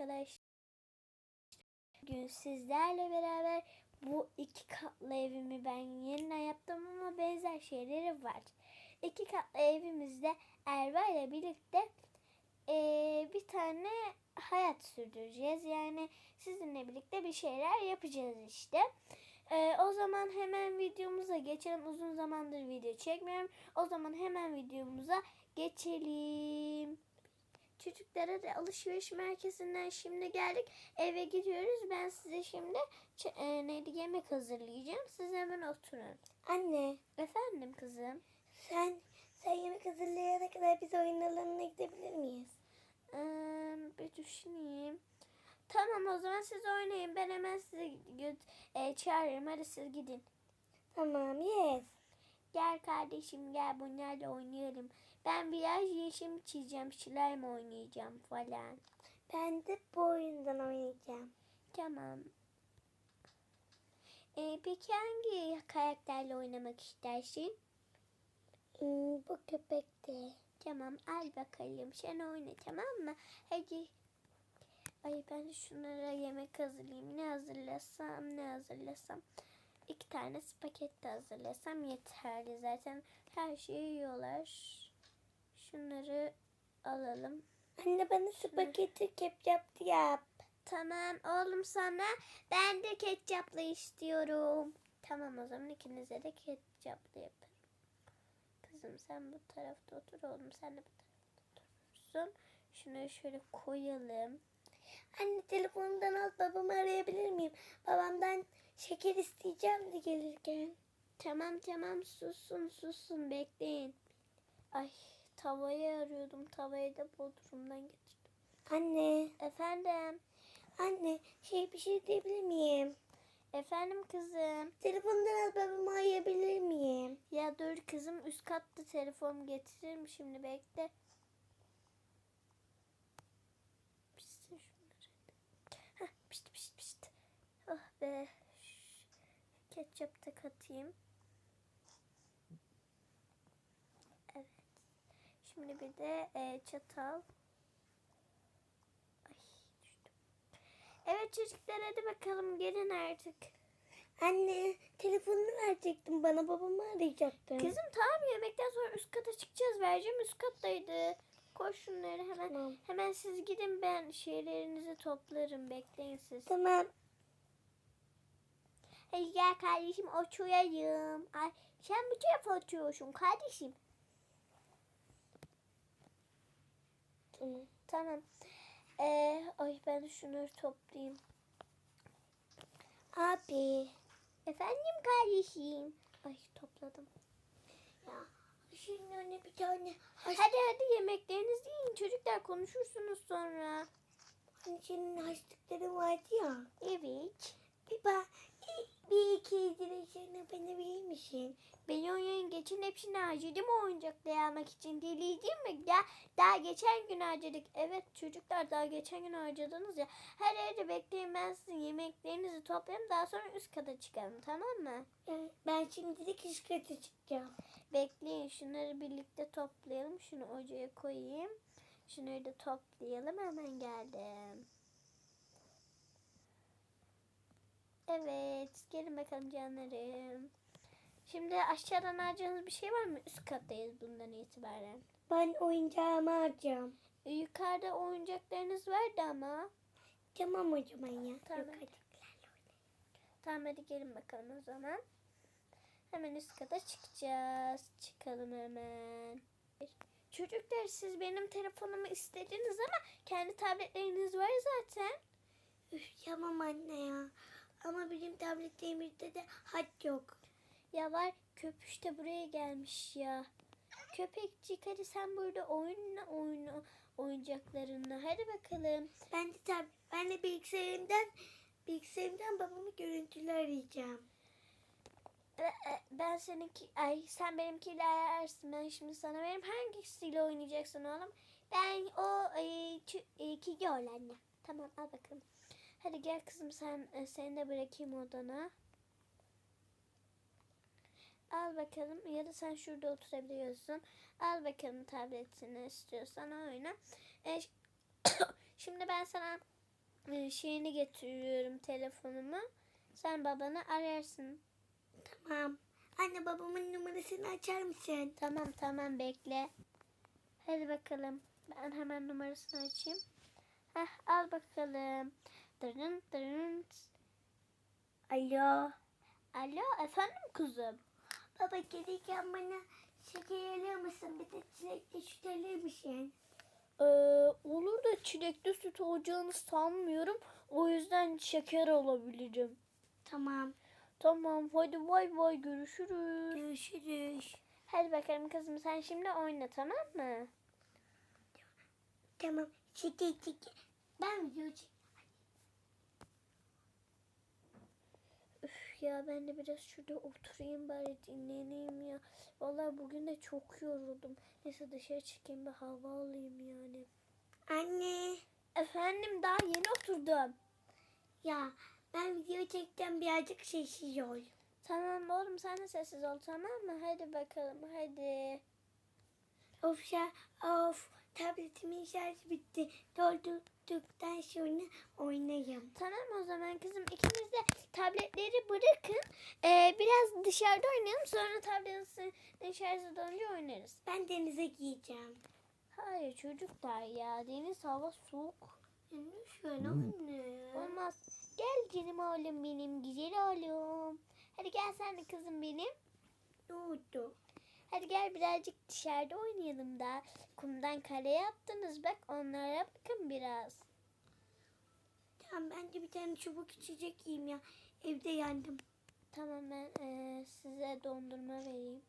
arkadaşlar. Bugün sizlerle beraber bu iki katlı evimi ben yeniden yaptım ama benzer şeyleri var. İki katlı evimizde Erva ile birlikte eee, bir tane hayat sürdüreceğiz. Yani sizinle birlikte bir şeyler yapacağız işte. Eee, o zaman hemen videomuza geçelim. Uzun zamandır video çekmiyorum. O zaman hemen videomuza geçelim. Çocuklara da alışveriş merkezinden şimdi geldik. Eve gidiyoruz. Ben size şimdi e, neydi yemek hazırlayacağım. Siz hemen oturun. Anne Efendim kızım. sen sen yemek hazırlayana kadar biz oyun alanına gidebilir miyiz? Ee, bir düşüneyim. Tamam o zaman siz oynayın. Ben hemen sizi e, çağırırım. Hadi siz gidin. Tamam yes. Gel kardeşim gel bunlarla oynayalım. Ben biraz yeşim çizeceğim. Slime oynayacağım falan. Ben de bu oyundan oynayacağım. Tamam. Ee, peki hangi karakterle oynamak istersin? Hmm, bu köpek de. Tamam al bakalım. Sen oyna tamam mı? Hadi. Ay ben şunlara yemek hazırlayayım. Ne hazırlasam ne hazırlasam. İki tane spagetti hazırlasam yeterli. Zaten her şeyi yiyorlar. Şunları alalım. Anne bana spagetti ketçap yap. Tamam oğlum sana ben de ketçaplı istiyorum. Tamam o zaman ikinize de ketçaplı yaparım. Kızım sen bu tarafta otur oğlum sen de bu tarafta oturursun. Şunu şöyle koyalım. Anne telefonundan al babamı arayabilir miyim? Babamdan şeker isteyeceğim de gelirken. Tamam tamam susun susun bekleyin. Ay tavayı arıyordum. Tavayı da Bodrum'dan getirdim. Anne, Efendim. anne şey bir şey diyebilir miyim? Efendim kızım. Telefonundan al babamı arayabilir miyim? Ya dur kızım üst katta telefon getiririm şimdi bekle. Pişsin şunları. Hah pişti pişti pişti. Oh be. Ketçap da katayım. Evet. Şimdi bir de e, çatal. Ay düştüm. Evet çocuklar hadi bakalım gelin artık. Anne telefonunu verecektin bana babamı arayacaktım. Kızım tamam yemekten sonra üst kata çıkacağız. Vereceğim üst kattaydı. Koy şunları hemen. Tamam. Hemen siz gidin ben şeylerinizi toplarım. Bekleyin siz. Tamam. Gel kardeşim oturayım. Ay, sen bu tarafa oturuyorsun kardeşim. Tamam. Ee, ay ben şunları toplayayım. Abi. Efendim kardeşim. Ay topladım. Ya şimdi anne bir tane Hadi hadi yemeklerinizi yiyin. Çocuklar konuşursunuz sonra. hani senin haşlıkların vardı ya. Evet. Bir bak bir iki lirasını bana verir misin? Ben oyun geçen hepsini harcadım oyuncakları almak için. Değil mi? Ya, daha geçen gün harcadık. Evet çocuklar daha geçen gün harcadınız ya. Her yerde bekleyin ben sizin yemeklerinizi toplayayım. Daha sonra üst kata çıkalım tamam mı? Ben şimdilik üst kata çıkacağım. Bekleyin şunları birlikte toplayalım. Şunu ocağa koyayım. Şunları da toplayalım. Hemen geldim. Evet. Gelin bakalım canlarım. Şimdi aşağıdan alacağınız bir şey var mı? Üst kattayız bundan itibaren. Ben oyuncağımı alacağım. E, yukarıda oyuncaklarınız vardı ama. Tamam o zaman ya. Tamam. Yukarıdakilerle Tamam hadi gelin bakalım o zaman. Hemen üst kata çıkacağız. Çıkalım hemen. Çocuklar siz benim telefonumu istediniz ama kendi tabletleriniz var zaten. Üf, tamam anne ya. Ama benim tabletlerimizde de hat yok. Ya var köpüş de buraya gelmiş ya. Köpekçik hadi sen burada oyunla oyunu oyuncaklarınla. Hadi bakalım. Ben de tab ben de bilgisayarımdan bilgisayarımdan babamı görüntülü arayacağım. Ben, ben seninki ay sen benimkiyle ayarlarsın. Ben şimdi sana veririm. Hangisiyle oynayacaksın oğlum? Ben o e, çü- e, iki anne. Tamam al bakalım. Hadi gel kızım sen e, seni de bırakayım odana. Al bakalım ya da sen şurada oturabiliyorsun. Al bakalım tabletini istiyorsan oyna. E, şimdi ben sana e, şeyini getiriyorum telefonuma. Sen babanı ararsın. Tamam. Anne babamın numarasını açar mısın? Tamam tamam bekle. Hadi bakalım. Ben hemen numarasını açayım. Heh, al bakalım. Dırın dırın. Alo. Alo efendim kuzum. Baba gelirken bana şeker alır mısın? Bir de çilekli süt alır mısın? Ee, olur da çilekli süt olacağını sanmıyorum. O yüzden şeker alabilirim. Tamam. Tamam hadi bay bay görüşürüz. Görüşürüz. Hadi bakalım kızım sen şimdi oyna tamam mı? Tamam. Şeker şeker. Ben video çek. Üf ya ben de biraz şurada oturayım bari dinleneyim ya. Vallahi bugün de çok yoruldum. Neyse dışarı çıkayım bir hava alayım yani. Anne. Efendim daha yeni oturdum. Ya ben video çekeceğim birazcık sessiz ol. Tamam oğlum sen de sessiz ol tamam mı? Hadi bakalım hadi. Of ya of tabletimin şarjı bitti. Doldurduktan sonra oynayayım. Tamam o zaman kızım ikiniz de tabletleri bırakın. Ee, biraz dışarıda oynayalım sonra tabletin şarjı dolunca oynarız. Ben denize giyeceğim. Hayır çocuklar ya deniz hava soğuk. Lütfen anne. Olmaz. Gel canım oğlum benim güzel oğlum. Hadi gel sen de kızım benim. Ne oldu? Hadi gel birazcık dışarıda oynayalım da. Kumdan kale yaptınız bak onlara bakın biraz. Tamam ben de bir tane çubuk içecek yiyeyim ya. Evde yandım. Tamam ben eee, size dondurma vereyim.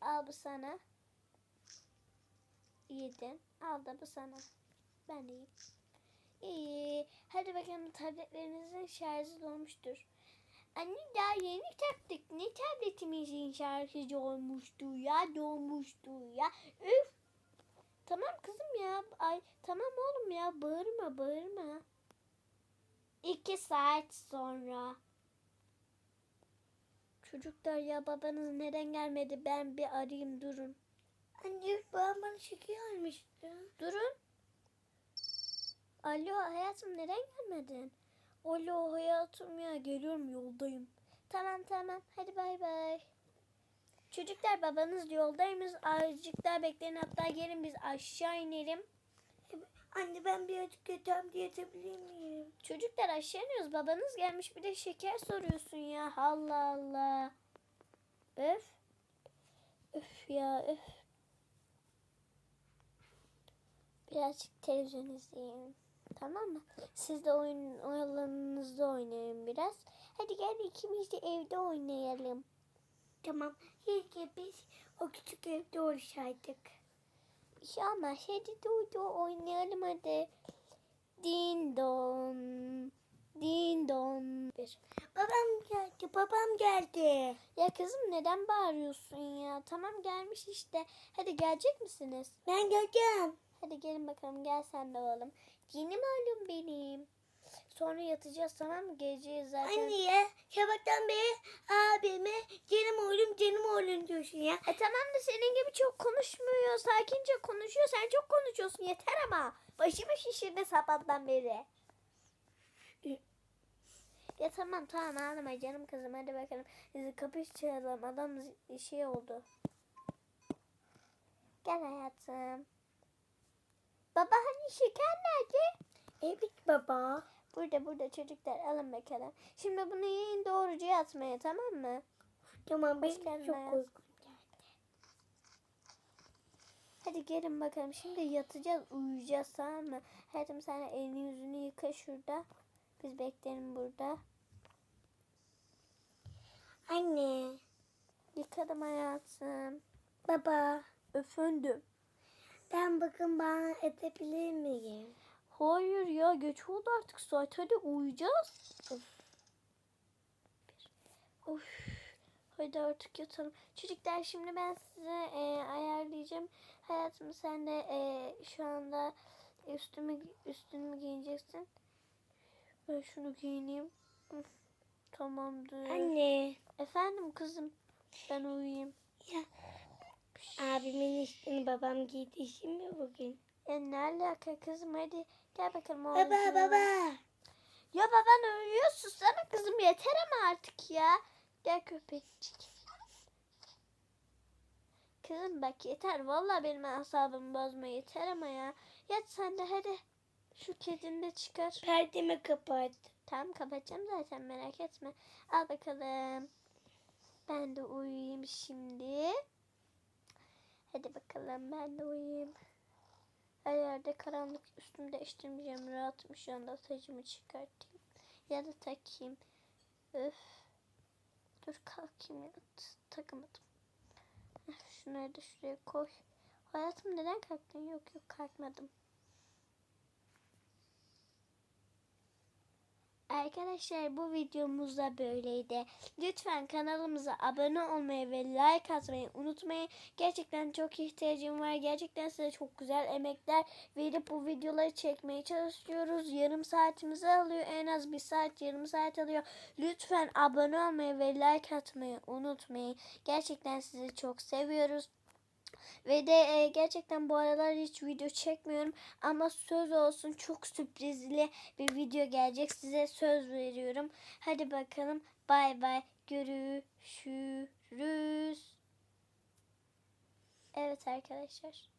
Al bu sana. Yedin. Al da bu sana. Ben de yiyeyim. İyi. Hadi bakalım tabletlerinizin şarjı dolmuştur. Anne daha yeni taktık. Ne tabletimizin şarjı dolmuştu ya dolmuştu ya. Üf. Tamam kızım ya. Ay tamam oğlum ya. Bağırma bağırma. İki saat sonra. Çocuklar ya babanız neden gelmedi? Ben bir arayayım durun. Anne babam bana şeker almıştı. Durun. Alo hayatım neden gelmedin? Alo hayatım ya geliyorum yoldayım. Tamam tamam hadi bay bay. Çocuklar babanız yoldaymış. Azıcık daha bekleyin hatta gelin biz aşağı inelim. Anne ben birazcık yatağımda yatabilir miyim? Çocuklar aşağı iniyoruz. Babanız gelmiş bir de şeker soruyorsun ya. Allah Allah. Öf. Öf ya öf. Birazcık televizyon izleyin. Tamam mı? Siz de oyun alanınızda oynayın biraz. Hadi gel ikimiz de evde oynayalım. Tamam. Keşke biz o küçük evde olsaydık. Ama hadi Dudu oynayalım hadi. Din don. Din don. Bir. Babam geldi, babam geldi. Ya kızım neden bağırıyorsun ya? Tamam gelmiş işte. Hadi gelecek misiniz? Ben geleceğim. Hadi gelin bakalım gel sen de oğlum. Yeni malum benim. Sonra yatacağız tamam mı? Geleceğiz zaten. Anne ya sabahtan beri abime canım oğlum canım oğlum diyorsun ya. E tamam da senin gibi çok konuşmuyor. Sakince konuşuyor. Sen çok konuşuyorsun. Yeter ama. Başımı şişirdi sabahtan beri. Ya tamam tamam ağlama canım kızım. Hadi bakalım. Kapı çalalım. Adam şey oldu. Gel hayatım. Baba hani şeker nerede? Evet baba. Burada burada çocuklar alın bakalım. Şimdi bunu yiyin doğruca yatmaya tamam mı? Tamam benim çok geldi. Hadi gelin bakalım. Şimdi yatacağız, uyuyacağız tamam mı? Hayatım sen elini yüzünü yıka şurada. Biz bekleyelim burada. Anne, Yıkadım hayatım. baba Efendim. Ben bakın bana edebilir miyim? Hayır ya geç oldu artık saat. Hadi uyuyacağız. Of. Of. Hadi artık yatalım. Çocuklar şimdi ben size e, ayarlayacağım. Hayatım sen de e, şu anda üstümü üstünü giyeceksin. Ben şunu giyineyim. Hı, Tamamdır. Anne, Efendim kızım. Ben uyuyayım. ya abimin üstünü babam giydi şimdi bugün. Ya ne alaka kızım hadi gel bakalım. Baba baba. Ya baban uyuyor susana kızım yeter ama artık ya. Gel köpekçik. Kızım bak yeter vallahi benim asabımı bozma yeter ama ya. Yat sen de hadi. Şu kedini de çıkar. Perdemi kapat. Tamam kapatacağım zaten merak etme. Al bakalım. Ben de uyuyayım şimdi. Hadi bakalım ben de uyuyayım. Her yerde karanlık üstümü değiştirmeyeceğim. Rahatım şu anda tacımı çıkartayım. Ya da takayım. Öf. Dur kalkayım ya. Takamadım. Şunları da şuraya koy. Hayatım neden kalktın? Yok yok kalkmadım. Arkadaşlar bu videomuz da böyleydi. Lütfen kanalımıza abone olmayı ve like atmayı unutmayın. Gerçekten çok ihtiyacım var. Gerçekten size çok güzel emekler verip bu videoları çekmeye çalışıyoruz. Yarım saatimizi alıyor. En az bir saat yarım saat alıyor. Lütfen abone olmayı ve like atmayı unutmayın. Gerçekten sizi çok seviyoruz. Ve de e, gerçekten bu aralar hiç video çekmiyorum ama söz olsun çok sürprizli bir video gelecek size söz veriyorum. Hadi bakalım bay bay görüşürüz. Evet arkadaşlar.